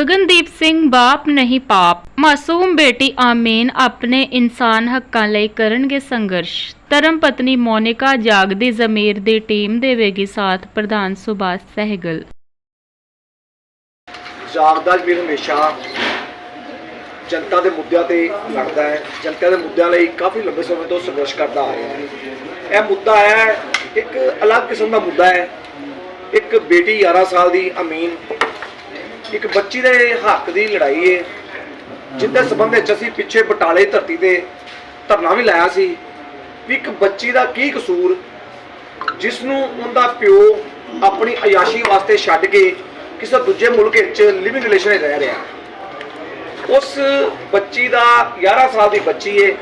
ਗਗਨਦੀਪ ਸਿੰਘ ਬਾਪ ਨਹੀਂ ਪਾਪ। ਮਾਸੂਮ ਬੇਟੀ ਆਮੀਨ ਆਪਣੇ ਇਨਸਾਨ ਹੱਕਾਂ ਲਈ ਕਰਨਗੇ ਸੰਘਰਸ਼। ਧਰਮ ਪਤਨੀ ਮੋਨਿਕਾ ਜਾਗਦੀ ਜ਼ਮੀਰ ਦੀ ਟੀਮ ਦੇਵੇਗੀ ਸਾਥ, ਪ੍ਰਧਾਨ ਸੁਭਾਸ਼ ਸਹਿਗਲ। ਜਾਗਦਾ ਵੀਰ ਹਮੇਸ਼ਾ ਜਨਤਾ ਦੇ ਮੁੱਦਿਆਂ ਤੇ ਲੜਦਾ ਹੈ। ਜਨਤਾ ਦੇ ਮੁੱਦਿਆਂ ਲਈ ਕਾਫੀ ਲੰਬੇ ਸਮੇਂ ਤੋਂ ਸੰਘਰਸ਼ ਕਰਦਾ ਆ ਰਿਹਾ ਹੈ। ਇਹ ਮੁੱਦਾ ਹੈ, ਇੱਕ ਅਲੱਗ ਕਿਸਮ ਦਾ ਮੁੱਦਾ ਹੈ। ਇੱਕ ਬੇਟੀ 11 ਸਾਲ ਦੀ ਅਮੀਨ ਇੱਕ ਬੱਚੀ ਦੇ ਹੱਕ ਦੀ ਲੜਾਈ ਹੈ ਜਿੱਦੇ ਸਬੰਧ ਵਿੱਚ ਅਸੀਂ ਪਿੱਛੇ ਬਟਾਲੇ ਧਰਤੀ ਤੇ ਧਰਨਾ ਵੀ ਲਾਇਆ ਸੀ ਵੀ ਇੱਕ ਬੱਚੀ ਦਾ ਕੀ ਕਸੂਰ ਜਿਸ ਨੂੰ ਉਹਦਾ ਪਿਓ ਆਪਣੀ ਅਯਾਸ਼ੀ ਵਾਸਤੇ ਛੱਡ ਕੇ ਕਿਸੇ ਦੂਜੇ ਮੁਲਕ ਵਿੱਚ ਲਿਵਿੰਗ ਰਿਲੇਸ਼ਨ ਵਿੱਚ ਰਹਿ ਰਿਹਾ। ਉਸ ਬੱਚੀ ਦਾ 11 ਸਾਲ ਦੀ ਬੱਚੀ ਏ,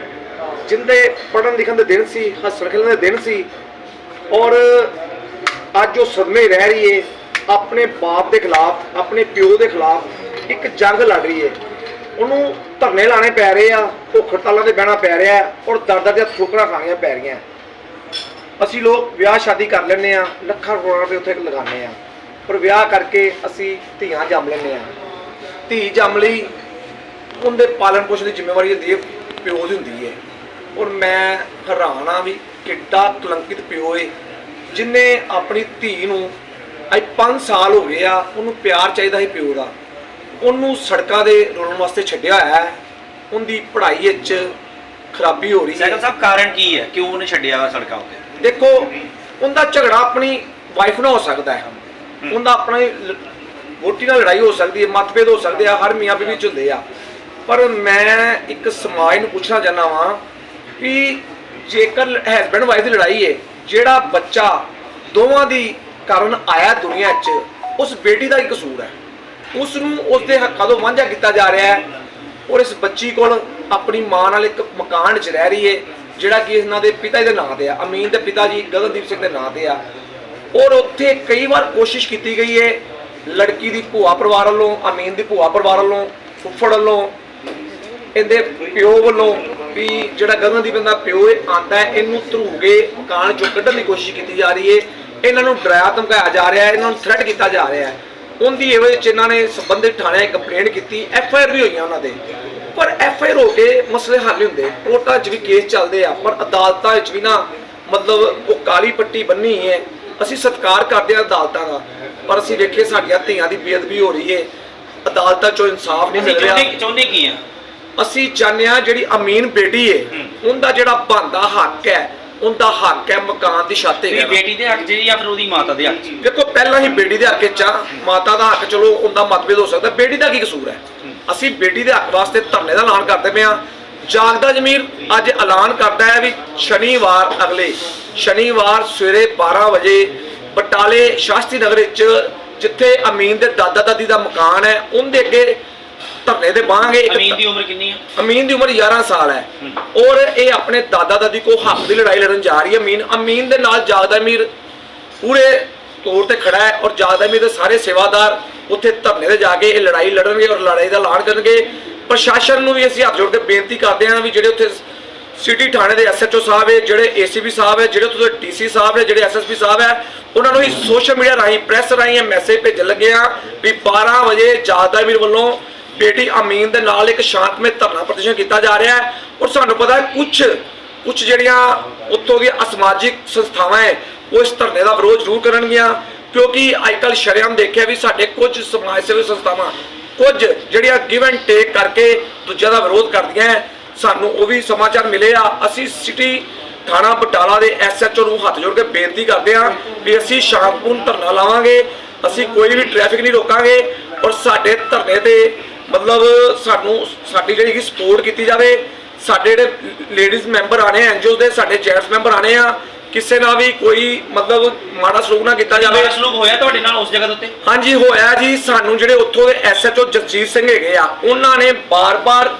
ਜਿੰਦੇ ਪੜਨ ਲਿਖਣ ਦੇ ਦਿਨ ਸੀ, ਹੱਸਣ ਖੇਡਣ ਦੇ ਦਿਨ ਸੀ ਔਰ ਅੱਜ ਉਹ ਸਦਮੇ ਰਹਿ ਰਹੀ ਏ। ਆਪਣੇ ਬਾਪ ਦੇ ਖਿਲਾਫ, ਆਪਣੇ ਪਿਓ ਦੇ ਖਿਲਾਫ ਇੱਕ ਜੰਗ ਲੜ ਰਹੀ ਹੈ। ਉਹਨੂੰ ਧਰਨੇ ਲਾਣੇ ਪੈ ਰਹੇ ਆ, ਭੁੱਖ ਹੜਤਾਲਾਂ ਤੇ ਬਹਿਣਾ ਪੈ ਰਿਹਾ ਔਰ ਦਰ ਦੀਆਂ ਠੋਕਰਾਂ ਖਾਣੀਆਂ ਪੈ ਰਹੀਆਂ। ਅਸੀਂ ਲੋਕ ਵਿਆਹ ਸ਼ਾਦੀ ਕਰ ਲੈਂਦੇ ਆ ਲੱਖਾਂ ਕਰੋੜਾਂ ਰੁਪਏ ਉੱਥੇ ਲਗਾਉਂਦੇ ਆ ਪਰ ਵਿਆਹ ਕਰਕੇ ਅਸੀਂ ਧੀਆਂ ਜੰਮ ਲੈਂਦੇ ਆ ਧੀ ਜੰਮ ਲਈ ਉਹਦੇ ਪਾਲਣ ਪੋਸ਼ਣ ਦੀ ਜ਼ਿੰਮੇਵਾਰੀ ਹੁੰਦੀ ਹੈ, ਪਿਓ ਦੀ ਹੁੰਦੀ ਹੈ। ਔਰ ਮੈਂ ਹੈਰਾਨ ਆ ਵੀ ਕਿੱਡਾ ਕਲੰਕਿਤ ਪਿਓ ਏ, ਜਿਨੇ ਆਪਣੀ ਧੀ ਨੂੰ ਅੱਜ 5 ਸਾਲ ਹੋ ਗਏ ਆ ਉਹਨੂੰ ਪਿਆਰ ਚਾਹੀਦਾ ਸੀ ਪਿਓ ਦਾ। ਉਹਨੂੰ ਸੜਕਾਂ ਦੇ ਰੋਲਣ ਵਾਸਤੇ ਛੱਡਿਆ ਹੋਇਆ ਹੈ। ਉਹਦੀ ਪੜ੍ਹਾਈ ਵਿੱਚ ਖਰਾਬੀ ਹੋ ਰਹੀ ਹੈ। ਸੈਕਲ ਸਾਹਿਬ ਕਾਰਨ ਕੀ ਹੈ? ਕਿਉਂ ਉਹਨੇ ਛੱਡਿਆ ਸੜਕਾਂ ਉੱਤੇ? ਦੇਖੋ ਉਹਦਾ ਝਗੜਾ ਆਪਣੀ ਵਾਈਫ ਨਾਲ ਹੋ ਸਕਦਾ ਹੈ। ਉਹਦਾ ਆਪਣਾ ਵੋਟੀ ਨਾਲ ਲੜਾਈ ਹੋ ਸਕਦੀ ਹੈ ਮਤਭੇਦ ਹੋ ਸਕਦੇ ਆ ਹਰ ਮੀਆਂ ਬੀਵੀ ਚ ਹੁੰਦੇ ਆ। ਪਰ ਮੈਂ ਇੱਕ ਸਮਾਜ ਨੂੰ ਪੁੱਛਣਾ ਚਾਹੁੰਦਾ ਵਾਂ ਵੀ ਜੇਕਰ ਹਸਬੰਡ ਵਾਈਫ ਦੀ ਲੜਾਈ ਹੈ ਜਿਹੜਾ ਬੱਚਾ ਦੋਵਾਂ ਦੀ ਕਾਰਨ ਆਇਆ ਦੁਨੀਆ 'ਚ, ਉਸ ਬੇਟੀ ਦਾ ਹੀ ਕਸੂਰ ਹੈ। ਉਸ ਨੂੰ ਉਸ ਦੇ ਹੱਕਾਂ ਤੋਂ ਵਾਂਝਾ ਕੀਤਾ ਜਾ ਰਿਹਾ ਹੈ ਔਰ ਇਸ ਬੱਚੀ ਕੋਲ ਆਪਣੀ ਮਾਂ ਨਾਲ ਇੱਕ ਮਕਾਨ 'ਚ ਰਹਿ ਰਹੀ ਹੈ, ਜਿਹੜਾ ਕਿ ਇਹਨਾਂ ਦੇ ਪਿਤਾ ਜੀ ਦੇ ਨਾਂ ਤੇ ਆ। ਅਮੀਨ ਦੇ ਪਿਤਾ ਜੀ ਗਗਨਦੀਪ ਸਿੰਘ ਦੇ ਨਾਂ ਤੇ ਆ। ਔਰ ਉੱਥੇ ਕਈ ਵਾਰ ਕੋਸ਼ਿਸ਼ ਕੀਤੀ ਗਈ ਹੈ ਲੜਕੀ ਦੀ ਭੂਆ ਪਰਿਵਾਰ ਵੱਲੋਂ, ਅਮੀਨ ਦੀ ਭੂਆ ਪਰਿਵਾਰ ਵੱਲੋਂ, ਫੁੱਫੜ ਵੱਲੋਂ, ਇਹਦੇ ਪਿਓ ਵੱਲੋਂ ਵੀ ਜਿਹੜਾ ਗਗਨਦੀਪ ਦਾ ਪਿਓ ਇਹ ਆਂਦਾ ਹੈ, ਇਹਨੂੰ ਧਰੂਗੇ, ਮਕਾਨ ਚੋਂ ਕੱਢਣ ਦੀ ਕੋਸ਼ਿਸ਼ ਕੀਤੀ ਜਾ ਰਹੀ ਹੈ। ਇਹਨਾਂ ਨੂੰ ਡਰਾਇਆ ਧਮਕਾਇਆ ਜਾ ਰਿਹਾ ਹੈ ਇਹਨਾਂ ਨੂੰ ਥ੍ਰੈਟ ਕੀਤਾ ਜਾ ਰਿਹਾ ਹੈ। ਉਹਦੀ ਇਹਦੇ ਵਿੱਚ ਇਹਨਾਂ ਨੇ ਸੰਬੰਧਿਤ ਥਾਣਿਆਂ 'ਚ ਕੰਪਲੇਂਟ ਕੀਤੀ ਐਫ ਆਈ ਆਰ ਵੀ ਹੋਈਆਂ ਉਹਨਾਂ ਦੇ। ਪਰ ਐਫ ਆਈ ਆਰ ਹੋ ਕੇ ਮਸਲੇ ਹੱਲ ਨਹੀਂ ਹੁੰਦੇ। ਕੋਰਟਾਂ 'ਚ ਵੀ ਕੇਸ ਚੱਲਦੇ ਆ ਪਰ ਅਦਾਲਤਾਂ ਵਿੱਚ ਵੀ ਨਾ ਮਤਲਬ ਉਹ ਕਾਲੀ ਪੱਟੀ ਬੰਨੀ ਹੈ। ਅਸੀਂ ਸਤਿਕਾਰ ਕਰਦੇ ਆ ਅਦਾਲਤਾਂ ਦਾ ਪਰ ਅਸੀਂ ਵੇਖੇ ਸਾਡੀਆਂ ਧੀਆਂ ਦੀ ਬੇਅਦਬੀ ਹੋ ਰਹੀ ਹੈ। ਅਦਾਲਤਾਂ 'ਚੋਂ ਇਨਸਾਫ ਨਹੀਂ ਮਿਲ ਰਿਹਾ। ਚਾਹੁੰਦੇ ਚਾਹੁੰਦੇ ਕੀ ਆ? ਅਸੀਂ ਚਾਹੁੰਦੇ ਹਾਂ ਜਿਹੜੀ ਅਮੀਨ ਬੇਟੀ ਏ ਉਹਦਾ ਜਿਹੜਾ ਬੰਦਾ ਹੱਕ ਹੈ ਉਹਦਾ ਹੱਕ ਹੈ ਮਕਾਨ ਦੀ ਛੱਤ ਵੀ ਤੇ ਬੇਟੀ ਦੇ ਹੱਕ 'ਚ ਜਾਂ ਫਿਰ ਉਹਦੀ ਮਾਤਾ ਦੇ ਹੱਕ ਦੇਖੋ ਪਹਿਲਾਂ ਹੀ ਬੇਟੀ ਦੇ ਹੱਕ 'ਚ ਆ। ਮਾਤਾ ਦਾ ਹੱਕ ਚਲੋ ਉਹਦਾ ਮਤਭੇਦ ਹੋ ਸਕਦਾ। ਬੇਟੀ ਦਾ ਕੀ ਕਸੂਰ ਹੈ? ਅਸੀਂ ਬੇਟੀ ਦੇ ਹੱਕ ਵਾਸਤੇ ਧਰਨੇ ਦਾ ਐਲਾਨ ਕਰਦੇ ਪਏ ਹਾਂ। ਜਾਗਦਾ ਜ਼ਮੀਰ ਅੱਜ ਐਲਾਨ ਕਰਦਾ ਹੈ ਵੀ ਸ਼ਨੀਵਾਰ ਅਗਲੇ ਸ਼ਨੀਵਾਰ ਸਵੇਰੇ 12 ਵਜੇ ਬਟਾਲੇ ਸ਼ਾਸਤਰੀ ਨਗਰ ਵਿੱਚ ਜਿੱਥੇ ਅਮੀਨ ਦੇ ਦਾਦਾ ਦਾਦੀ ਦਾ ਮਕਾਨ ਹੈ ਉਹਦੇ ਅੱਗੇ ਧਰਨੇ ਤੇ ਬਾਹਾਂਗੇ ਇੱਕ ਅਮੀਨ ਦੀ ਉਮਰ ਕਿੰਨੀ ਆ? ਅਮੀਨ ਦੀ ਉਮਰ 11 ਸਾਲ ਹੈ। ਔਰ ਇਹ ਆਪਣੇ ਦਾਦਾ ਦਾਦੀ ਕੋ ਹੱਕ ਦੀ ਲੜਾਈ ਲੜਨ ਜਾ ਰਹੀ ਹੈ। ਅਮੀਨ ਅਮੀਨ ਦੇ ਨਾਲ ਜਾਗਦਾ ਅਮੀਰ। ਪੂਰੇ ਤੌਰ ਤੇ ਖੜਾ ਹੈ ਔਰ ਜਾਗਦਾ ਅਮੀਰ ਦੇ ਸਾਰੇ ਸੇਵਾਦਾਰ ਉੱਥੇ ਧਰਨੇ ਤੇ ਜਾ ਕੇ ਇਹ ਲੜਾਈ ਲੜਨਗੇ ਔਰ ਲੜਾਈ ਦਾ ਐਲਾਨ ਕਰਨਗੇ। ਪ੍ਰਸ਼ਾਸਨ ਨੂੰ ਵੀ ਅਸੀਂ ਹੱਥ ਜੋੜ ਕੇ ਬੇਨਤੀ ਕਰਦੇ ਹਾਂ ਵੀ ਜਿਹੜੇ ਉੱਥੇ ਸਿਟੀ ਥਾਣੇ ਦੇ ਐਸਐਚਓ ਸਾਹਿਬ ਹੈ ਜਿਹੜੇ ਏਸੀਬੀ ਸਾਹਿਬ ਹੈ ਜਿਹੜੇ ਉੱਥੇ ਡੀਸੀ ਸਾਹਿਬ ਨੇ ਜਿਹੜੇ ਐਸਐਸਪੀ ਸਾਹਿਬ ਹੈ ਉਹਨਾਂ ਨੂੰ ਹੀ ਸੋਸ਼ਲ ਮੀਡੀਆ ਰਾਹੀਂ ਪ੍ਰੈਸ ਰਾਹੀਂ ਮੈਸੇਜ ਭੇਜਣ ਲੱਗੇ ਆ ਵੀ 12 ਵਜੇ ਜਾਗਦਾ ਅਮੀਰ ਵੱਲੋਂ। ਬੇਟੀ ਅਮੀਨ ਦੇ ਨਾਲ ਇੱਕ ਸ਼ਾਂਤਮਈ ਧਰਨਾ ਪ੍ਰਦਰਸ਼ਨ ਕੀਤਾ ਜਾ ਰਿਹਾ ਹੈ ਔਰ ਸਾਨੂੰ ਪਤਾ ਹੈ ਕੁਝ ਕੁਝ ਜਿਹੜੀਆਂ ਉੱਥੋਂ ਦੀਆਂ ਅਸਮਾਜਿਕ ਸੰਸਥਾਵਾਂ ਹੈ, ਉਹ ਇਸ ਧਰਨੇ ਦਾ ਵਿਰੋਧ ਜ਼ਰੂਰ ਕਰਨਗੀਆਂ, ਕਿਉਂਕਿ ਅੱਜਕੱਲ ਸ਼ਰੇਆਮ ਦੇਖਿਆ ਵੀ ਸਾਡੇ ਕੁਝ ਸਮਾਜ ਸੇਵੀ ਸੰਸਥਾਵਾਂ ਕੁਝ ਜਿਹੜੀਆਂ ਗਿਵ ਐਂਡ ਟੇਕ ਕਰਕੇ ਦੂਜਿਆਂ ਦਾ ਵਿਰੋਧ ਕਰਦੀਆਂ ਹੈ, ਸਾਨੂੰ ਉਹ ਵੀ ਸਮਾਚਾਰ ਮਿਲੇ ਆ। ਅਸੀਂ ਸਿਟੀ ਥਾਣਾ ਬਟਾਲਾ ਦੇ ਐਸਐਚਓ ਨੂੰ ਹੱਥ ਜੋੜ ਕੇ ਬੇਨਤੀ ਕਰਦੇ ਹਾਂ ਵੀ ਅਸੀਂ ਸ਼ਾਂਤਪੂਰਨ ਧਰਨਾ ਲਾਵਾਂਗੇ, ਅਸੀਂ ਕੋਈ ਵੀ ਟ੍ਰੈਫਿਕ ਨਹੀਂ ਰੋਕਾਂਗੇ ਔਰ ਸਾਡੇ ਧਰਨੇ ਤੇ ਮਤਲਬ ਸਾਨੂੰ ਸਾਡੀ ਜਿਹੜੀ ਕਿ ਸਪੋਰਟ ਕੀਤੀ ਜਾਵੇ ਸਾਡੇ ਜਿਹੜੇ ਲੇਡੀਜ਼ ਮੈਂਬਰ ਆਣੇ ਐਨਜੀਓ ਦੇ ਸਾਡੇ ਜੈਂਟਸ ਮੈਂਬਰ ਆਣੇ ਆ ਕਿਸੇ ਨਾਲ ਵੀ ਕੋਈ ਮਤਲਬ ਮਾੜਾ ਸਲੂਕ ਨਾ ਕੀਤਾ ਜਾਵੇ। ਮਾੜਾ ਸਲੂਕ ਹੋਇਆ ਤੁਹਾਡੇ ਨਾਲ ਉਸ ਜਗ੍ਹਾ ਦੇ ਉੱਤੇ? ਹਾਂਜੀ ਹੋਇਆ ਜੀ। ਸਾਨੂੰ ਜਿਹੜੇ ਉੱਥੋਂ ਦੇ ਐਸਐਚਓ ਜਗਜੀਤ ਸਿੰਘ ਹੈਗੇ ਆ ਉਹਨਾਂ ਨੇ ਬਾਰ-ਬਾਰ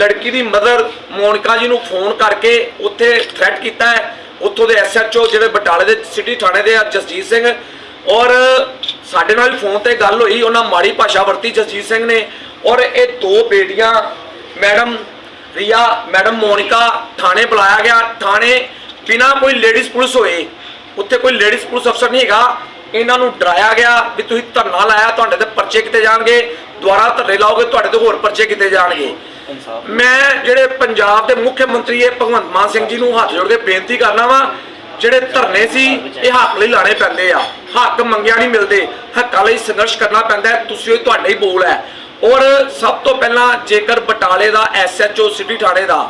ਲੜਕੀ ਦੀ ਮਦਰ ਮੋਨਿਕਾ ਜੀ ਨੂੰ ਫੋਨ ਕਰਕੇ ਉੱਥੇ ਥ੍ਰੈਟ ਕੀਤਾ ਹੈ। ਉੱਥੋਂ ਦੇ ਐਸਐਚਓ ਜਿਹੜੇ ਬਟਾਲੇ ਦੇ ਸਿਟੀ ਥਾਣੇ ਦੇ ਆ ਜਗਜੀਤ ਸਿੰਘ। ਔਰ ਸਾਡੇ ਨਾਲ ਫੋਨ ਤੇ ਗੱਲ ਹੋਈ ਉਹਨਾਂ ਮਾੜੀ ਭਾਸ਼ਾ ਵਰਤੀ ਜਗਜੀਤ ਸਿੰਘ ਨੇ। ਔਰ ਇਹ ਦੋ ਬੇਟੀਆਂ ਮੈਡਮ ਰੀਆ, ਮੈਡਮ ਮੋਨਿਕਾ ਥਾਣੇ ਬੁਲਾਇਆ ਗਿਆ। ਥਾਣੇ ਬਿਨਾ ਕੋਈ ਲੇਡੀਜ਼ ਪੁਲਿਸ ਹੋਏ, ਉੱਥੇ ਕੋਈ ਲੇਡੀਜ਼ ਪੁਲਿਸ ਅਫਸਰ ਨਹੀਂ ਹੈਗਾ। ਇਹਨਾਂ ਨੂੰ ਡਰਾਇਆ ਗਿਆ ਵੀ ਤੁਸੀਂ ਧਰਨਾ ਲਾਇਆ, ਤੁਹਾਡੇ ਤੇ ਪਰਚੇ ਕਿਤੇ ਜਾਣਗੇ। ਦੁਆਰਾ ਧਰਨੇ ਲਾਓਗੇ, ਤੁਹਾਡੇ ਤੇ ਹੋਰ ਪਰਚੇ ਕੀਤੇ ਜਾਣਗੇ। ਮੈਂ ਜਿਹੜੇ ਪੰਜਾਬ ਦੇ ਮੁੱਖ ਮੰਤਰੀ ਇਹ ਭਗਵੰਤ ਮਾਨ ਸਿੰਘ ਜੀ ਨੂੰ ਹੱਥ ਜੋੜ ਕੇ ਬੇਨਤੀ ਕਰਨਾ ਵਾ, ਜਿਹੜੇ ਧਰਨੇ ਸੀ, ਇਹ ਹੱਕ ਲਈ ਲਾਣੇ ਪੈਂਦੇ ਆ। ਹੱਕ ਮੰਗਿਆ ਨਹੀਂ ਮਿਲਦੇ। ਹੱਕਾਂ ਲਈ ਸੰਘਰਸ਼ ਕਰਨਾ ਪੈਂਦਾ ਤੁਸੀਂ ਉਹ ਤੁਹਾਡਾ ਹੀ ਬੋਲ ਹੈ। ਔਰ ਸਭ ਤੋਂ ਪਹਿਲਾਂ ਜੇਕਰ ਬਟਾਲੇ ਦਾ ਐਸਐਚਓ ਸਿਟੀ ਥਾਣੇ ਦਾ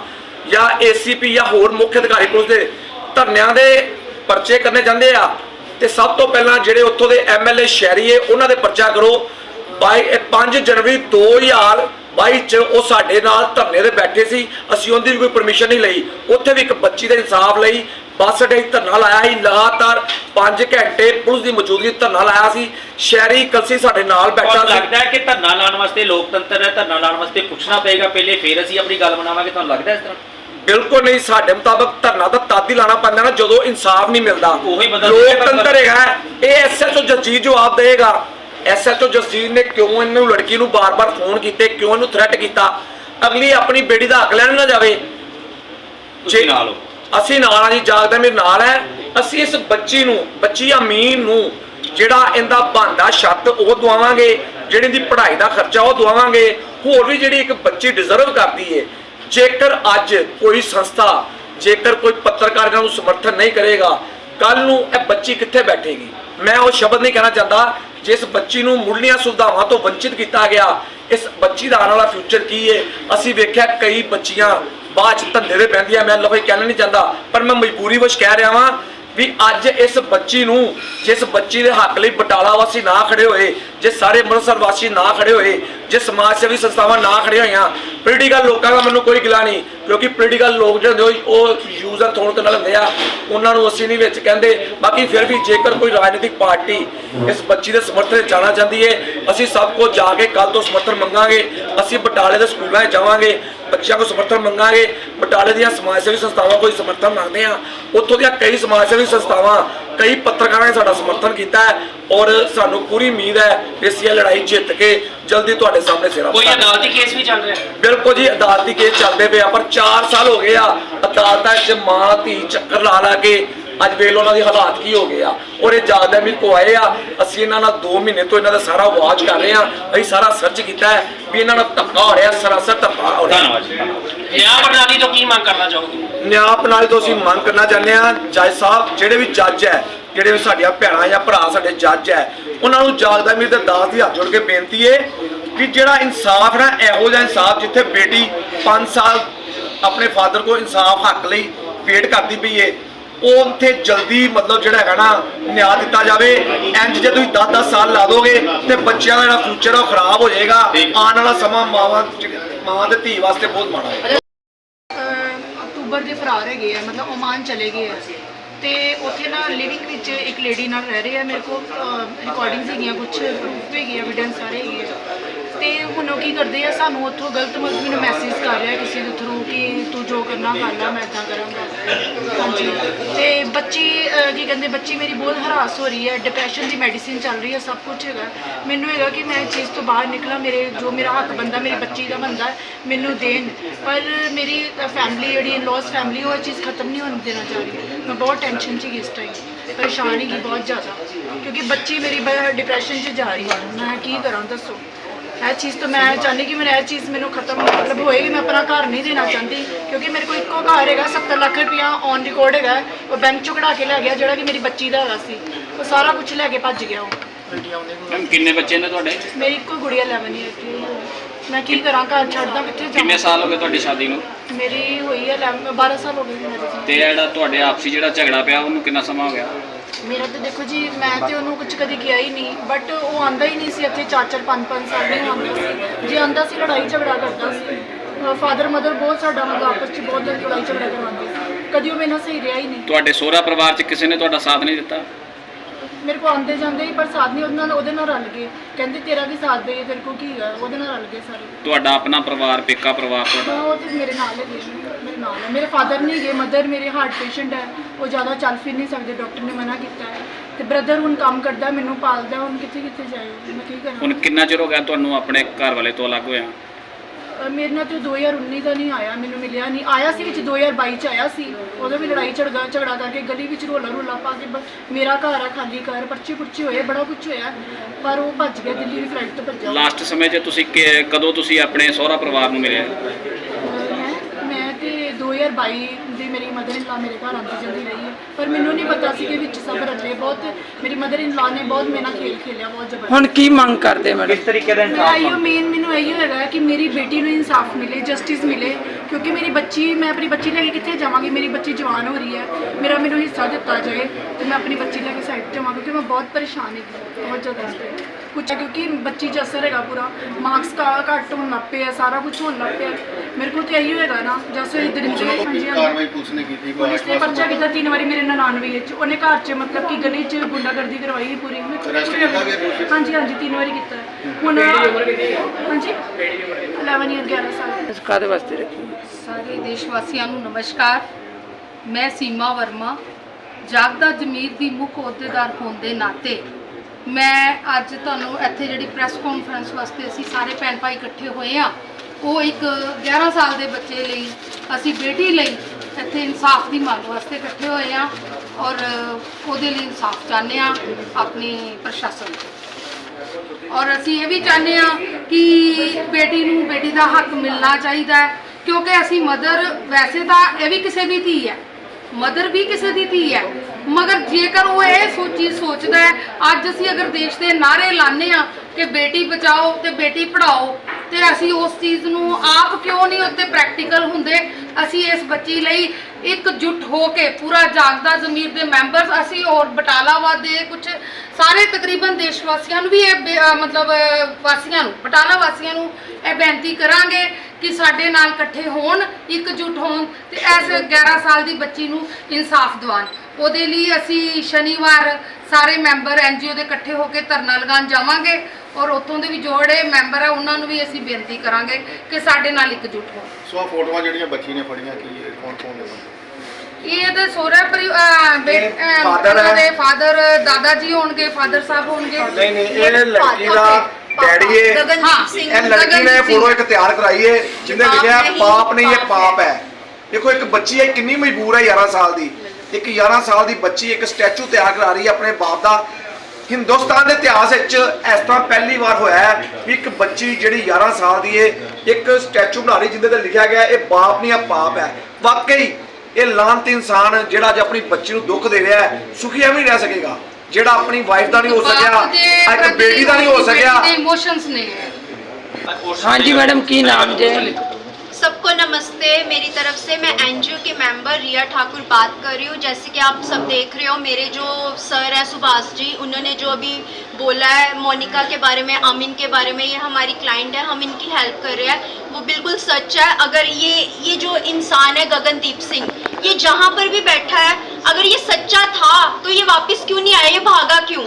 ਜਾਂ ਏਸੀਪੀ ਜਾਂ ਹੋਰ ਮੁੱਖ ਅਧਿਕਾਰੀ ਪੁਲਿਸ ਦੇ ਧਰਨਿਆਂ ਦੇ ਪਰਚੇ ਕਰਨੇ ਜਾਂਦੇ ਆ, ਤੇ ਸਭ ਤੋਂ ਪਹਿਲਾਂ ਜਿਹੜੇ ਉੱਥੋਂ ਦੇ ਐਮਐਲਏ ਸ਼ਹਿਰੀਏ ਉਹਨਾਂ ਦੇ ਪਰਚਾ ਕਰੋ। ਬਾਈ ਇਹ 5 ਜਨਵਰੀ 2022 ਚ ਉਹ ਸਾਡੇ ਨਾਲ ਧਰਨੇ ਤੇ ਬੈਠੇ ਸੀ ਅਸੀਂ ਉਹਦੀ ਵੀ ਕੋਈ ਪਰਮਿਸ਼ਨ ਨਹੀਂ ਲਈ। ਉੱਥੇ ਵੀ ਇੱਕ ਬੱਚੀ ਦੇ ਇਨਸਾਫ ਲਈ ਬੱਸ ਅੱਡੇ ਧਰਨਾ ਲਾਇਆ ਸੀ ਲਗਾਤਾਰ 5 ਘੰਟੇ ਪੁਲਿਸ ਦੀ ਮੌਜੂਦਗੀ ਧਰਨਾ ਲਾਇਆ ਸੀ। ਸ਼ਹਿਰੀ ਕਲਸੀ ਸਾਡੇ ਨਾਲ ਬੈਠਾ ਸੀ। ਲੱਗਦਾ ਹੈ ਕਿ ਧਰਨਾ ਲਾਉਣ ਵਾਸਤੇ ਲੋਕਤੰਤਰ ਹੈ ਧਰਨਾ ਲਾਉਣ ਵਾਸਤੇ ਪੁੱਛਣਾ ਪਏਗਾ। ਪਹਿਲੇ ਫਿਰ ਅਸੀਂ ਆਪਣੀ ਗੱਲ ਮਨਾਵਾਂਗੇ ਤੁਹਾਨੂੰ ਲੱਗਦਾ ਇਸ ਤਰ੍ਹਾਂ? ਬਿਲਕੁਲ ਨਹੀਂ ਸਾਡੇ ਮੁਤਾਬਕ ਧਰਨਾ ਤਾਂ ਤਦ ਹੀ ਲਾਣਾ ਪੈਂਦਾ ਨਾ ਜਦੋਂ ਇਨਸਾਫ ਨਹੀਂ ਮਿਲਦਾ। ਲੋਕਤੰਤਰ ਹੈਗਾ ਹੈ। ਇਹ ਐਸਐਚਓ ਜਸਜੀਤ ਜਵਾਬ ਦੇਗਾ ਐਸਐਚਓ ਜਸਜੀਤ ਨੇ ਕਿਉਂ ਇਹਨੂੰ ਲੜਕੀ ਨੂੰ ਬਾਰ-ਬਾਰ ਫੋਨ ਕੀਤੇ ਕਿਉਂ ਇਹਨੂੰ ਥ੍ਰੈਟ ਕੀਤਾ? ਅਗਲੀ ਆਪਣੀ ਬੇਟੀ ਦਾ ਹੱਕ ਲੈਣ ਨਾ ਜਾਵੇ। ਤੁਸੀਂ ਨਾਲ ਹੋ। ਅਸੀਂ ਨਾਲ ਆ ਜੀ ਜਾਗਦਾ ਮੇਰੇ ਨਾਲ ਹੈ। ਅਸੀਂ ਇਸ ਬੱਚੀ ਨੂੰ ਬੱਚੀ ਅਮੀਨ ਨੂੰ ਜਿਹੜਾ ਇਹਦਾ ਬੰਦਾ ਛੱਤ ਉਹ ਦਵਾਵਾਂਗੇ। ਜਿਹੜੀ ਦੀ ਪੜ੍ਹਾਈ ਦਾ ਖਰਚਾ ਉਹ ਦਵਾਵਾਂਗੇ। ਹੋਰ ਵੀ ਜਿਹੜੀ ਇੱਕ ਬੱਚੀ ਡਿਜ਼ਰਵ ਕਰਦੀ ਏ ਜੇਕਰ ਅੱਜ ਕੋਈ ਸੰਸਥਾ ਜੇਕਰ ਕੋਈ ਪੱਤਰਕਾਰ ਇਹਨਾਂ ਨੂੰ ਸਮਰਥਨ ਨਹੀਂ ਕਰੇਗਾ ਕੱਲ ਨੂੰ ਇਹ ਬੱਚੀ ਕਿੱਥੇ ਬੈਠੇਗੀ? ਮੈਂ ਉਹ ਸ਼ਬਦ ਨਹੀਂ ਕਹਿਣਾ ਚਾਹੁੰਦਾ। ਜਿਸ ਬੱਚੀ ਨੂੰ ਮੁੱਢਲੀਆਂ ਸੁਵਿਧਾਵਾਂ ਤੋਂ ਵੰਚਿਤ ਕੀਤਾ ਗਿਆ, ਇਸ ਬੱਚੀ ਦਾ ਆਉਣ ਵਾਲਾ ਫਿਊਚਰ ਕੀ ਹੈ ਅਸੀਂ ਵੇਖਿਆ ਕਈ ਬੱਚੀਆਂ ਬਾਅਦ ਚ ਧੰਦੇ ਦੇ ਪੈਂਦੀਆਂ ਮੈਂ ਲਫ਼ਜ਼ ਕਹਿਣਾ ਨਹੀਂ ਚਾਹੁੰਦਾ, ਪਰ ਮੈਂ ਮਜਬੂਰੀ ਵਿੱਚ ਕਹਿ ਰਿਹਾ ਵਾਂ ਵੀ ਅੱਜ ਇਸ ਬੱਚੀ ਨੂੰ, ਜਿਸ ਬੱਚੀ ਦੇ ਹੱਕ ਲਈ ਬਟਾਲਾ ਵਾਸੀ ਨਾ ਖੜੇ ਹੋਏ ਜੇ ਸਾਰੇ ਅੰਮ੍ਰਿਤਸਰ ਵਾਸੀ ਨਾ ਖੜੇ ਹੋਏ ਜੇ ਸਮਾਜ ਸੇਵੀ ਸੰਸਥਾਵਾਂ ਨਾ ਖੜੇ ਹੋਈਆਂ ਪੋਲੀਟੀਕਲ ਲੋਕਾਂ ਦਾ ਮੈਨੂੰ ਕੋਈ ਗਿਲਾ ਨਹੀਂ ਕਿਉਂਕਿ ਪੋਲੀਟੀਕਲ ਲੋਕ ਜਿਹੜੇ ਉਹ ਯੂਜ਼ਰ ਥੋਣ ਤੇ ਨਾਲ ਹੁੰਦੇ ਆ, ਉਹਨਾਂ ਨੂੰ ਅਸੀਂ ਨਹੀਂ ਵਿੱਚ ਕਹਿੰਦੇ। ਬਾਕੀ ਫਿਰ ਵੀ ਜੇਕਰ ਕੋਈ ਰਾਜਨੀਤਿਕ ਪਾਰਟੀ ਇਸ ਬੱਚੀ ਦੇ ਸਮਰਥਨ ਵਿੱਚ ਜਾਣਾ ਚਾਹੁੰਦੀ ਹੈ ਅਸੀਂ ਸਭ ਕੋ ਜਾ ਕੇ ਕੱਲ ਤੋਂ ਸਮਰਥਨ ਮੰਗਾਂਗੇ। ਅਸੀਂ ਬਟਾਲੇ ਦੇ ਸਕੂਲਾਂ 'ਚ ਜਾਵਾਂਗੇ, ਬੱਚਿਆਂ ਕੋ ਸਮਰਥਨ ਮੰਗਾਂਗੇ। ਬਟਾਲੇ ਦੀਆਂ ਸਮਾਜ ਸੇਵੀ ਸੰਸਥਾਵਾਂ ਕੋਈ ਸਮਰਥਨ ਮੰਗਦੇ ਆ, ਉੱਥੋਂ ਦੀਆਂ ਕਈ ਸਮਾਜ ਸੇਵੀ ਸੰਸਥਾਵਾਂ ਕਈ ਪੱਤਰਕਾਰਾਂ ਨੇ ਸਾਡਾ ਸਮਰਥਨ ਕੀਤਾ ਹੈ ਔਰ ਸਾਨੂੰ ਪੂਰੀ ਉਮੀਦ ਹੈ ਕਿ ਅਸੀਂ ਇਹ ਲੜਾਈ ਜਿੱਤ ਕੇ ਜਲਦੀ ਤੁਹਾਡੇ ਸਾਹਮਣੇ ਸਿਰਾ ਕੋਈ ਅਦਾਲਤੀ ਕੇਸ ਵੀ ਚੱਲ ਰਿਹਾ ਬਿਲਕੁਲ ਜੀ ਅਦਾਲਤੀ ਕੇਸ ਚੱਲਦੇ ਪਏ ਆ ਪਰ 4 ਸਾਲ ਹੋ ਗਏ ਆ ਅਦਾਲਤਾਂ 'ਚ ਮਾਂ ਧੀ ਚੱਕਰ ਲਾ ਲਾ ਕੇ ਅੱਜ ਵੇਖ ਲਓ ਉਹਨਾਂ ਦੀ ਹਾਲਾਤ ਕੀ ਹੋ ਗਏ ਆ। ਔਰ ਇਹ ਜਾਗਦਾ ਮੇਰੇ ਕੋ ਆਏ ਆ ਅਸੀਂ ਇਹਨਾਂ ਨਾਲ 2 ਮਹੀਨੇ ਤੋਂ ਇਹਨਾਂ ਦਾ ਸਾਰਾ ਵਾਚ ਕਰ ਰਹੇ ਆ ਅਸੀਂ ਸਾਰਾ ਸਰਚ ਕੀਤਾ ਹੈ ਵੀ ਇਹਨਾਂ ਨਾਲ ਧੱਕਾ ਹੋ ਰਿਹਾ ਸਰਾਸਰ ਧੱਕਾ ਹੋ ਰਿਹਾ। ਧੰਨਵਾਦ ਜੀ ਧੰਨਵਾਦ। ਨਿਆਂ ਪ੍ਰਣਾਲੀ ਤੋਂ ਕੀ ਮੰਗ ਕਰਨਾ ਚਾਹੋਗੇ? ਨਿਆਂ ਪ੍ਰਣਾਲੀ ਤੋਂ ਅਸੀਂ ਮੰਗ ਕਰਨਾ ਚਾਹੁੰਦੇ ਆ ਜੱਜ ਸਾਹਿਬ ਜਿਹੜੇ ਵੀ ਜੱਜ ਹੈ ਜਿਹੜੇ ਵੀ ਸਾਡੀਆਂ ਭੈਣਾਂ ਜਾਂ ਭਰਾ ਸਾਡੇ ਜੱਜ ਹੈ ਉਹਨਾਂ ਨੂੰ ਜਾਗਦਾ ਮੀਰ ਦੇ ਦਾਸ ਦੀ ਹੱਥ ਜੋੜ ਕੇ ਬੇਨਤੀ ਏ ਕਿ ਜਿਹੜਾ ਇਨਸਾਫ ਨਾ ਇਹੋ ਜਿਹਾ ਇਨਸਾਫ ਜਿੱਥੇ ਬੇਟੀ 5 ਸਾਲ ਆਪਣੇ ਫਾਦਰ ਕੋਲ ਇਨਸਾਫ ਹੱਕ ਲਈ ਵੇਟ ਕਰਦੀ ਪਈ ਏ ਉਹ ਉੱਥੇ ਜਲਦੀ ਮਤਲਬ ਜਿਹੜਾ ਹੈਗਾ ਨਾ ਨਿਆਂ ਦਿੱਤਾ ਜਾਵੇ। ਇੰਜ ਜੇ ਤੁਸੀਂ 10-10 ਸਾਲ ਲਾ ਦੋਗੇ ਤੇ ਬੱਚਿਆਂ ਦਾ ਜਿਹੜਾ ਫਿਊਚਰ ਆ ਉਹ ਖਰਾਬ ਹੋ ਜਾਏਗਾ। ਆਉਣ ਵਾਲਾ ਸਮਾਂ ਮਾਵਾਂ ਮਾਂ ਤੇ ਧੀ ਵਾਸਤੇ ਬਹੁਤ ਮਾੜਾ ਹੈ। ਅਹ ਦੇ ਫਰਾਰ ਹੈਗੇ ਆ, ਮਤਲਬ ਓਮਾਨ ਚਲੇ ਗਏ ਆ। ਤੇ ਉੱਥੇ ਨਾ ਲਿਵਿੰਗ ਵਿੱਚ ਇੱਕ ਲੇਡੀ ਨਾਲ ਰਹਿ ਰਹੇ ਆ ਮੇਰੇ ਕੋਲ ਰਿਕਾਰਡਿੰਗਸ ਹੈਗੀਆਂ ਕੁਝ ਪ੍ਰੂਫ ਹੈਗੇ ਐਵੀਡੈਂਸ ਸਾਰੇ ਹੈਗੇ ਆ। ਤੇ ਹੁਣ ਉਹ ਕੀ ਕਰਦੇ ਆ, ਸਾਨੂੰ ਉੱਥੋਂ ਗਲਤ ਮਤਲਬ ਮੈਨੂੰ ਮੈਸੇਜ ਕਰ ਰਿਹਾ ਕਿਸੇ ਦੇ ਥਰੂ ਕਿ ਤੂੰ ਜੋ ਕਰਨਾ ਕਰ ਲੈ ਮੈਂ ਇਦਾਂ ਕਰਾਂਗਾ। ਹਾਂਜੀ। ਤੇ ਬੱਚੀ ਅਹ, ਕੀ ਕਹਿੰਦੇ ਬੱਚੀ ਮੇਰੀ ਬਹੁਤ ਹਰਾਸ ਹੋ ਰਹੀ ਹੈ ਡਿਪਰੈਸ਼ਨ ਦੀ ਮੈਡੀਸਿਨ ਚੱਲ ਰਹੀ ਹੈ ਸਭ ਕੁਝ ਹੈਗਾ। ਮੈਨੂੰ ਹੈਗਾ ਕਿ ਮੈਂ ਇਸ ਚੀਜ਼ ਤੋਂ ਬਾਹਰ ਨਿਕਲਾਂ ਮੇਰੇ ਜੋ ਮੇਰਾ ਹੱਕ ਬੰਦਾ ਮੇਰੀ ਬੱਚੀ ਦਾ ਬੰਦਾ ਮੈਨੂੰ ਦੇਣ। ਪਰ ਮੇਰੀ ਫੈਮਿਲੀ ਜਿਹੜੀ ਲੋਸ ਫੈਮਿਲੀ ਉਹ ਇਹ ਚੀਜ਼ ਖਤਮ ਨਹੀਂ ਹੋਣ ਦੇਣਾ ਚਾਹ ਰਹੀ। ਮੈਂ ਬਹੁਤ ਟੈਨਸ਼ਨ 'ਚ ਹੀ ਇਸ ਟਾਈਮ ਪਰੇਸ਼ਾਨ ਹੈਗੀ ਬਹੁਤ ਜ਼ਿਆਦਾ। ਕਿਉਂਕਿ ਬੱਚੀ ਮੇਰੀ ਡਿਪਰੈਸ਼ਨ 'ਚ ਜਾ ਰਹੀ ਹੈ। ਮੈਂ ਕੀ ਕਰਾਂ ਦੱਸੋ? ਇਹ ਚੀਜ਼ ਤੋਂ ਮੈਂ ਚਾਹੁੰਦੀ ਕਿ ਮੇਰਾ ਇਹ ਚੀਜ਼ ਮੈਨੂੰ ਖਤਮ ਮਤਲਬ ਹੋਏਗੀ ਮੈਂ ਆਪਣਾ ਘਰ ਨਹੀਂ ਦੇਣਾ ਚਾਹੁੰਦੀ ਕਿਉਂਕਿ ਮੇਰੇ ਕੋਲ ਇੱਕੋ ਘਰ ਹੈਗਾ 70 ਲੱਖ ਰੁਪਇਆ ਔਨ ਰਿਕਾਰਡ ਹੈਗਾ। ਉਹ ਬੈਂਕ ਚੋਂ ਕਢਾ ਕੇ ਲੈ ਗਿਆ ਜਿਹੜਾ ਕਿ ਮੇਰੀ ਬੱਚੀ ਦਾ ਹੈਗਾ ਸੀ। ਉਹ ਸਾਰਾ ਕੁਝ ਲੈ ਕੇ ਭੱਜ ਗਿਆ ਉਹ। ਮੈਮ ਕਿੰਨੇ ਬੱਚੇ ਨੇ ਤੁਹਾਡੇ? ਮੇਰੀ ਇੱਕੋ ਗੁੜੀਆ 11 ਇਅਰ ਦੀ ਹੈ। ਮੈਂ ਕੀ ਕਰਾਂ ਘਰ ਛੱਡਦਾ ਕਿੱਥੇ ਕਿੰਨੇ ਜਾਵਾਂ ਸਾਲ ਹੋ ਗਏ ਤੁਹਾਡੀ ਸ਼ਾਦੀ ਨੂੰ? ਮੇਰੀ ਹੋਈ ਹੈ 11 12 ਸਾਲ ਹੋ ਗਏ ਮੇਰੇ ਤੇ ਇਹ ਜਿਹੜਾ ਤੁਹਾਡੇ ਆਪਸੀ ਜਿਹੜਾ ਝਗੜਾ ਪਿਆ ਉਹਨੂੰ ਕਿੰਨਾ ਸਮਾਂ ਹੋ ਗਿਆ? ਮੇਰਾ ਤਾਂ ਦੇਖੋ ਜੀ ਮੈਂ ਤੇ ਉਹਨੂੰ ਕੁਝ ਕਦੀ ਕਿਹਾ ਹੀ ਨਹੀਂ ਬਟ ਉਹ ਆਂਦਾ ਹੀ ਨਹੀਂ ਸੀ ਇੱਥੇ 4-4 5-5 ਸਾਲ ਨਹੀਂ ਆਉਂਦਾ ਸੀ। ਜੇ ਆਂਦਾ ਸੀ ਲੜਾਈ ਝਗੜਾ ਕਰਦਾ ਸੀ। ਫਾਦਰ ਮਦਰ ਬਹੁਤ ਸਾਡਾ ਮਤਲਬ ਆਪਸ 'ਚ ਬਹੁਤ ਲੜਾਈ ਝਗੜਾ ਕਰਵਾਉਂਦੇ ਸੀ। ਕਦੀ ਉਹ ਮੇਰੇ ਨਾਲ ਸਹੀ ਰਿਹਾ ਹੀ ਨਹੀਂ। ਤੁਹਾਡੇ ਸਹੁਰਾ ਪਰਿਵਾਰ 'ਚ ਕਿਸੇ ਨੇ ਤੁਹਾਡਾ ਸਾਥ ਨਹੀਂ ਦਿੱਤਾ? ਮੇਰੇ ਕੋ ਆਂਦੇ ਜਾਂਦੇ ਹੀ ਪਰ ਸਾਥ ਨਹੀਂ ਉਹਦੇ ਨਾਲ ਉਹਦੇ ਨਾਲ ਰਲ ਗਏ। ਕਹਿੰਦੇ ਤੇਰਾ ਵੀ ਸਾਥ ਦੇ ਤੇਰੇ ਕੋ ਕੀ ਹੈ ਉਹਦੇ ਨਾਲ ਰਲ ਗਏ ਸਾਰੇ। ਤੁਹਾਡਾ ਆਪਣਾ ਪਰਿਵਾਰ ਪੇਕਾ ਪਰਿਵਾਰ ਤੁਹਾਡਾ? ਉਹ ਤੇ ਮੇਰੇ ਨਾਲ ਹੈ ਮੇਰੇ ਨਾਲ ਹੈ। ਮੇਰੇ ਫਾਦਰ ਨਹੀਂ ਗਏ ਮਦਰ ਮੇਰੇ ਹਾਰਟ ਪੇਸ਼ੈਂਟ ਹੈ। ਉਹ ਜ਼ਿਆਦਾ ਚੱਲ ਫਿਰ ਨਹੀਂ ਸਕਦੇ ਡਾਕਟਰ ਨੇ ਮਨਾ ਕੀਤਾ ਹੈ। ਤੇ ਬ੍ਰਦਰ ਹੁਣ ਕੰਮ ਕਰਦਾ ਮੈਨੂੰ ਪਾਲਦਾ ਹੁਣ ਕਿੱਥੇ ਕਿੱਥੇ ਜਾਏ? ਮੈਂ ਕੀ ਕਰਾਂ? ਹੁਣ ਕਿੰਨਾ ਚਿਰ ਹੋ ਗਿਆ ਤੁਹਾਨੂੰ ਆਪਣੇ ਘਰ ਵਾਲੇ ਤੋਂ ਅਲੱਗ ਹੋਇਆ? ਮੇਰੇ ਨਾਲ ਤੇ 2019 ਦਾ ਨਹੀਂ ਆਇਆ ਮੈਨੂੰ ਮਿਲਿਆ ਨਹੀਂ। ਆਇਆ ਸੀ ਵਿੱਚ 2022 ਚ ਆਇਆ ਸੀ। ਉਦੋਂ ਵੀ ਲੜਾਈ ਝਗੜਾ ਝਗੜਾ ਕਰਕੇ ਗਲੀ ਵਿੱਚ ਰੋਲਾ ਰੋਲਾ ਪਾ ਕੇ ਬ- ਮੇਰਾ ਘਰ ਆ ਖਾਲੀ ਘਰ ਪਰਚੇ ਪੁਰਚੇ ਹੋਏ ਬੜਾ ਕੁਝ ਹੋਇਆ। ਪਰ ਉਹ ਭੱਜ ਗਿਆ ਦਿੱਲੀ ਦੀ ਫਲਾਈਟ ਤੋਂ ਭੱਜਾ ਲਾਸਟ ਸਮੇਂ 'ਚ ਤੁਸੀਂ ਕਿ- ਕਦੋਂ ਤੁਸੀਂ ਆਪਣੇ ਸਹੁਰਾ ਪਰਿਵਾਰ ਨੂੰ ਮਿਲੇ? ਮੈਂ ਮੈਂ ਤੇ 2022 ਦੀ ਮੇਰੀ ਮਦਰ ਇਨ ਲਾ ਮੇਰੇ ਘਰ ਆਉਂਦੀ ਜਾਂਦੀ ਰਹੀ ਹੈ ਪਰ ਮੈਨੂੰ ਨਹੀਂ ਪਤਾ ਸੀ ਕਿ ਵਿੱਚ ਸਭ ਰੱਲੇ ਬਹੁਤ। ਮੇਰੀ ਮਦਰ ਇਨ ਲਾ ਨੇ ਬਹੁਤ ਮੇਰੇ ਨਾਲ ਖੇਲ ਖੇਲਿਆ ਬਹੁਤ ਜ਼ਬਰਦਸਤ। ਹੁਣ ਕੀ ਮੰਗ ਕਰਦੇ ਮੈਡਮ ਕਿਸ ਤਰੀਕੇ ਦਾ ਮੇਰਾ ਇਹੋ ਮੇਨ ਮੈਨੂੰ ਇਹੋ ਹੈਗਾ ਕਿ ਮੇਰੀ ਬੇਟੀ ਨੂੰ ਇਨਸਾਫ ਮਿਲੇ ਜਸਟਿਸ ਮਿਲੇ ਕਿਉਂਕਿ ਮੇਰੀ ਬੱਚੀ ਮੈਂ ਆਪਣੀ ਬੱਚੀ ਲੈ ਕੇ ਕਿੱਥੇ ਜਾਵਾਂਗੀ? ਮੇਰੀ ਬੱਚੀ ਜਵਾਨ ਹੋ ਰਹੀ ਹੈ। ਮੇਰਾ ਮੈਨੂੰ ਹਿੱਸਾ ਦਿੱਤਾ ਜਾਏ ਤੇ ਮੈਂ ਆਪਣੀ ਬੱਚੀ ਲੈ ਕੇ ਸਾਈਡ ਤੇ ਜਾਵਾਂ ਕਿਉਂਕਿ ਮੈਂ ਬਹੁਤ ਪਰੇਸ਼ਾਨ ਹਾਂ ਬਹੁਤ ਜ਼ਿਆਦਾ ਕੁਛ ਹੈ ਕਿਉਂਕਿ ਬੱਚੀ 'ਚ ਅਸਰ ਹੈਗਾ ਪੂਰਾ। ਮਾਰਕਸ ਕਾ ਘੱਟ ਹੋਣ ਲੱਗ ਪਏ ਆ ਸਾਰਾ ਕੁਝ ਹੋਣ ਲੱਗ ਪਿਆ। ਮੇਰੇ ਕੋਲ ਤੇ ਇਹੀ ਹੋਏਗਾ ਨਾ ਜਸ ਇਹ ਦਰਿੰਦੇ ਹਾਂਜੀ ਹਾਂਜੀ। ਕਾਰਵਾਈ ਪੁਲਿਸ ਨੇ ਕੀਤੀ ਪੁਲਿਸ ਨੇ ਪਰਚਾ ਕੀਤਾ ਤਿੰਨ ਵਾਰੀ ਮੇਰੇ 99 ਵਿੱਚ। ਉਹਨੇ ਘਰ 'ਚ ਮਤਲਬ ਕਿ ਗਲੀ 'ਚ ਗੁੰਡਾਗਰਦੀ ਕਰਵਾਈ ਸੀ ਪੂਰੀ। ਮੈਂ? ਹਾਂਜੀ ਹਾਂਜੀ ਤਿੰਨ ਵਾਰੀ ਕੀਤਾ। ਹੈ। ਹੁਣ ਹਾਂਜੀ। 11 ਇਅਰ 11 ਸਾਲ। ਇਸ ਕਾਦੇ ਵਾਸਤੇ ਰੱਖੀ? ਸਾਰੇ ਦੇਸ਼ ਵਾਸੀਆਂ ਨੂੰ ਨਮਸਕਾਰ। ਮੈਂ ਸੀਮਾ ਵਰਮਾ ਜਾਗਦਾ ਜ਼ਮੀਰ ਦੀ ਮੁੱਖ ਅਹੁਦੇਦਾਰ ਹੋਣ ਦੇ ਨਾਤੇ ਮੈਂ ਅੱਜ ਤੁਹਾਨੂੰ ਇੱਥੇ ਜਿਹੜੀ ਪ੍ਰੈਸ ਕਾਨਫਰੰਸ ਵਾਸਤੇ ਅਸੀਂ ਸਾਰੇ ਭੈਣ ਭਾਈ ਇਕੱਠੇ ਹੋਏ ਆ ਉਹ ਇੱਕ 11 ਸਾਲ ਦੇ ਬੱਚੇ ਲਈ, ਅਸੀਂ ਬੇਟੀ ਲਈ ਇੱਥੇ ਇਨਸਾਫ ਦੀ ਮੰਗ ਵਾਸਤੇ ਇਕੱਠੇ ਹੋਏ ਆ ਔਰ ਉਹਦੇ ਲਈ ਇਨਸਾਫ ਚਾਹੁੰਦੇ ਆ ਆਪਣੀ ਪ੍ਰਸ਼ਾਸਨ ਤੋਂ। ਔਰ ਅਸੀਂ ਇਹ ਵੀ ਚਾਹੁੰਦੇ ਆ ਕਿ ਬੇਟੀ ਨੂੰ ਬੇਟੀ ਦਾ ਹੱਕ ਮਿਲਣਾ ਚਾਹੀਦਾ ਹੈ, ਕਿਉਂਕਿ ਅਸੀਂ ਮਦਰ, ਵੈਸੇ ਤਾਂ ਇਹ ਵੀ ਕਿਸੇ ਦੀ ਧੀ ਹੈ ਮਦਰ ਵੀ ਕਿਸੇ ਦੀ ਧੀ ਹੈ। ਮਗਰ ਜੇਕਰ ਉਹ ਇਹ ਸੋਚੀ ਸੋਚਦਾ ਹੈ, ਅੱਜ ਅਸੀਂ ਅਗਰ ਦੇਸ਼ ਦੇ ਨਾਰੇ ਲਾਣੇ ਆ ਕਿ ਬੇਟੀ ਬਚਾਓ ਤੇ ਬੇਟੀ ਪੜਾਓ ਤੇ ਅਸੀਂ ਉਸ ਚੀਜ਼ ਨੂੰ ਆਪ ਕਿਉਂ ਨਹੀਂ ਉੱਤੇ ਪ੍ਰੈਕਟੀਕਲ ਹੁੰਦੇ, ਅਸੀਂ ਇਸ ਬੱਚੀ ਲਈ ਇੱਕ ਇਕਜੁੱਟ ਹੋ ਕੇ ਪੂਰਾ ਜਾਗਦਾ ਜ਼ਮੀਰ ਦੇ ਮੈਂਬਰਸ ਅਸੀਂ ਔਰ ਬਟਾਲਾਵਾਦ ਦੇ ਕੁਝ ਸਾਰੇ ਤਕਰੀਬਨ ਦੇਸ਼ ਵਾਸੀਆਂ ਨੂੰ ਵੀ ਇਹ ਬੇ- ਮਤਲਬ ਵਾਸੀਆਂ ਨੂੰ, ਬਟਾਲਾ ਵਾਸੀਆਂ ਨੂੰ ਇਹ ਬੇਨਤੀ ਕਰਾਂਗੇ ਕਿ ਸਾਡੇ ਨਾਲ ਇਕੱਠੇ ਹੋਣ ਇਕਜੁੱਟ ਹੋਣ ਤੇ ਇਸ 11 ਸਾਲ ਦੀ ਬੱਚੀ ਨੂੰ ਇਨਸਾਫ ਦਿਵਾਉਣ। ਉਹਦੇ ਲਈ ਅਸੀਂ ਸ਼ਨੀਵਾਰ ਸਾਰੇ ਮੈਂਬਰ ਐਨਜੀਓ ਦੇ ਇਕੱਠੇ ਹੋ ਕੇ ਧਰਨਾ ਲਗਾਉਣ ਜਾਵਾਂਗੇ ਔਰ ਉੱਥੋਂ ਦੇ ਵੀ ਜੋੜੇ ਮੈਂਬਰ ਆ ਉਹਨਾਂ ਨੂੰ ਵੀ ਅਸੀਂ ਬੇਨਤੀ ਕਰਾਂਗੇ ਕਿ ਸਾਡੇ ਨਾਲ ਇਕਜੁੱਟ ਹੋਣ। ਸੋ ਆਹ ਫੋਟੋਆਂ ਜਿਹੜੀਆਂ ਬੱਚੀ ਨੇ ਫੜੀਆਂ ਕੀ ਇਹ ਕੌਣ ਕੌਣ ਨੇ? ਇਹ ਇਹਦੇ ਸੋਹਰਾ ਪਰਿ ਅਹ ਬੇ- ਇਹ ਅਹ father ਇਹਨਾਂ ਹੈ। ਦੇ ਫਾਦਰ ਦਾਦਾ ਜੀ ਹੋਣਗੇ ਫਾਦਰ ਸਾਹਿਬ ਹੋਣਗੇ। ਨਹੀਂ ਨਹੀਂ ਇਹ ਲੜਕੀ ਦਾ ਡੈਡੀ ਇਹ ਲੜਕੀ ਨੇ ਫੋਟੋ ਇੱਕ ਤਿਆਰ ਕਰਾਈ ਏ ਜਿਹਦੇ ਲਿਖਿਆ ਪਾਪ ਨਹੀਂ ਇਹ ਪਾਪ ਹੈ। ਦੇਖੋ ਇੱਕ ਬੱਚੀ ਹੈ ਕਿੰਨੀ ਮਜਬੂਰ ਹੈ 11 ਸਾਲ ਦੀ। ਇੱਕ 11 ਸਾਲ ਦੀ ਬੱਚੀ ਇੱਕ ਸਟੈਚੂ ਤਿਆਰ ਕਰਾ ਰਹੀ ਹੈ ਆਪਣੇ ਬਾਪ ਦਾ। ਹਿੰਦੁਸਤਾਨ ਦੇ ਇਤਿਹਾਸ ਵਿੱਚ ਇਸ ਤਰ੍ਹਾਂ ਪਹਿਲੀ ਵਾਰ ਹੋਇਆ ਹੈ ਵੀ ਇੱਕ ਬੱਚੀ ਜਿਹੜੀ 11 ਸਾਲ ਦੀ ਏ ਇੱਕ ਸਟੈਚੂ ਬਣਾ ਰਹੀ ਜਿਹਦੇ ਤੇ ਲਿਖਿਆ ਗਿਆ ਇਹ ਬਾਪ ਨਹੀਂ ਇਹ ਪਾਪ ਹੈ। ਵਾਕਈ ਇਹ ਲਾਂਤ ਇਨਸਾਨ ਜਿਹੜਾ ਅੱਜ ਆਪਣੀ ਬੱਚੀ ਨੂੰ ਦੁੱਖ ਦੇ ਰਿਹਾ ਹੈ ਸੁਖੀ ਐਵੇਂ ਨਹੀਂ ਰਹਿ ਸਕੇਗਾ। ਜਿਹੜਾ ਆਪਣੀ ਵਾਈਫ ਦਾ ਨਹੀਂ ਹੋ ਸਕਿਆ ਇੱਕ ਬੇਟੀ ਦਾ ਨਹੀਂ ਹੋ ਸਕਿਆ ਇਮੋਸ਼ਨਸ ਨੇ ਹਾਂਜੀ ਮੈਡਮ ਕੀ ਨਾਮ ਜੇ सबको नमस्ते मेरी तरफ से मैं एनजीओ के मेंबर रिया ठाकुर बात कर रही हूँ जैसे कि आप सब देख रहे हो मेरे जो सर है सुभाष जी उन्होंने जो अभी बोला है मोनिका के बारे में अमीन के बारे में ये हमारी क्लाइंट है हम इनकी हेल्प कर रहे हैं वो बिल्कुल सच है अगर ये ये जो इंसान है गगनदीप सिंह ये जहाँ पर भी बैठा है अगर ये सच्चा था तो ये वापस क्यों नहीं आया? ये भागा क्यों?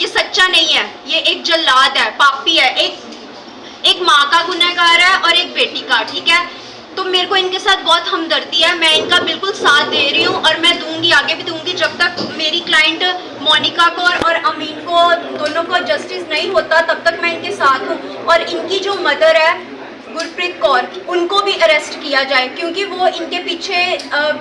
ये सच्चा नहीं है। ये एक जल्लाद है पापी है एक एक माँ का गुनहगार है और एक बेटी का ठीक है? तो मेरे को इनके साथ बहुत हमदर्दी है। मैं इनका बिल्कुल साथ दे रही हूँ और मैं दूँगी आगे भी दूँगी जब तक मेरी क्लाइंट मोनिका को और, और अमीन को दोनों को जस्टिस नहीं होता तब तक मैं इनके साथ हूँ। और इनकी जो मदर है गुरप्रीत कौर, उनको भी अरेस्ट किया जाए, क्योंकि वो इनके पीछे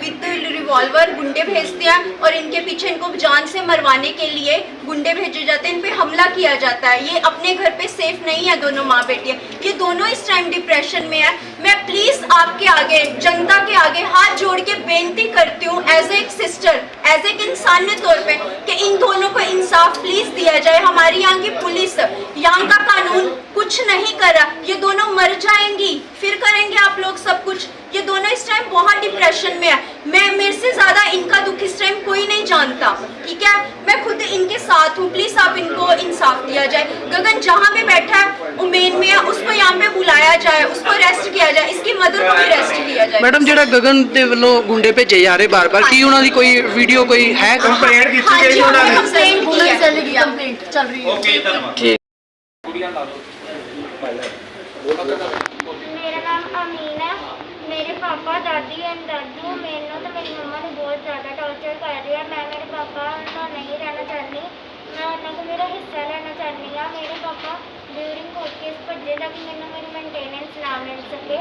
विद रिवॉल्वर गुंडे भेजते हैं और इनके पीछे इनको जान से मरवाने के लिए गुंडे भेजे जाते हैं। इन पे हमला किया जाता है। ये अपने घर पे सेफ़ नहीं है दोनों माँ बेटियाँ। ये दोनों इस टाइम डिप्रेशन में है। मैं प्लीज़ आपके आगे, जनता के आगे हाथ जोड़ के बेनती करती हूँ एज एक सिस्टर एज एक इंसानियत तौर पे कि इन दोनों को इंसाफ प्लीज़ दिया जाए। हमारी यहाँ की पुलिस, यहाँ का कानून कुछ नहीं कर रहा। ये दोनों मर जाएँगी, फिर करेंगे आप लोग सब कुछ। ये दोनों इस टाइम बहुत डिप्रेशन में है। मैं मेरे से ज़्यादा इनका दुख इस टाइम कोई नहीं जानता ठीक है? मैं खुद इनके साथ हूँ प्लीज़ आप इनको इंसाफ दिया जाए। गगन जहाँ पे बैठा है उमेन में है उसको यहाँ पे बुलाया जाए उसको रेस्ट किया जाए इसकी मदर को भी रेस्ट किया जाए। मैडम जरा गगन के वालों गुंडे भेजे जा रहे बार बार हाँ की उन्होंने कोई वीडियो कोई है मेरा नाम अमीन है मेरे पापा दादी एंड दादी ਬਹੁਤ ਜ਼ਿਆਦਾ ਟੌਰਚਰ ਕਰ ਰਿਹਾ ਮੈਂ ਮੇਰੇ ਪਾਪਾ ਨਾਲ ਨਹੀਂ ਰਹਿਣਾ ਚਾਹੁੰਦੀ। ਮੈਂ ਉਹਨਾਂ ਕੋਲ ਮੇਰਾ ਹਿੱਸਾ ਲੈਣਾ ਚਾਹੁੰਦੀ ਆ। ਮੇਰੇ ਪਾਪਾ ਡਿਊਰਿੰਗ ਕੋਰਟ ਕੇਸ ਭੱਜੇ ਤਾਂ ਕਿ ਮੈਨੂੰ ਮੇਰੀ ਮੇਨਟੇਨੈਂਸ ਨਾ ਮਿਲ ਸਕੇ।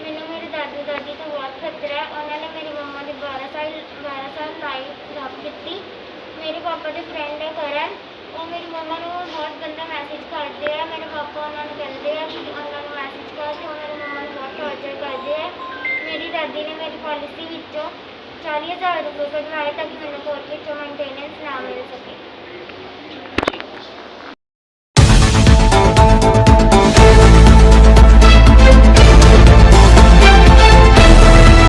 ਮੈਨੂੰ ਮੇਰੇ ਦਾਦੂ, ਦਾਦੀ ਤੋਂ ਬਹੁਤ ਖਤਰਾ ਹੈ ਉਹਨਾਂ ਨੇ ਮੇਰੀ ਮੰਮਾ ਦੀ 12 ਸਾਲ 12 ਸਾਲ ਲਾਈਫ ਰੱਖ ਦਿੱਤੀ ਮੇਰੇ ਪਾਪਾ ਦੇ ਫਰੈਂਡ ਹੈ ਕਰਨ ਉਹ ਮੇਰੀ ਮੰਮਾ ਨੂੰ ਬਹੁਤ ਗੰਦਾ ਮੈਸੇਜ ਕਰਦੇ ਆ। ਮੇਰੇ ਪਾਪਾ ਉਹਨਾਂ ਨੂੰ ਕਹਿੰਦੇ ਆ ਕਿ ਉਹਨਾਂ ਨੂੰ ਮੈਸੇਜ ਕਰ ਤੇ ਉਹਨਾਂ ਦੀ ਮੰਮਾ ਨੂੰ ਬਹੁਤ ਟੌਰਚਰ ਕਰਦੇ ਆ। ਮੇਰੀ ਦਾਦੀ ਨੇ ਮੇਰੀ ਪਾਲਿਸੀ ਵਿੱਚੋਂ 40000 ਰੁਪਏ ਕਢਵਾਏ ਤਾਂ ਕਿ ਮੈਨੂੰ ਕੋਰਟ ਵਿੱਚੋਂ ਮੇਨਟੇਨੈਂਸ ਨਾ ਮਿਲ ਸਕੇ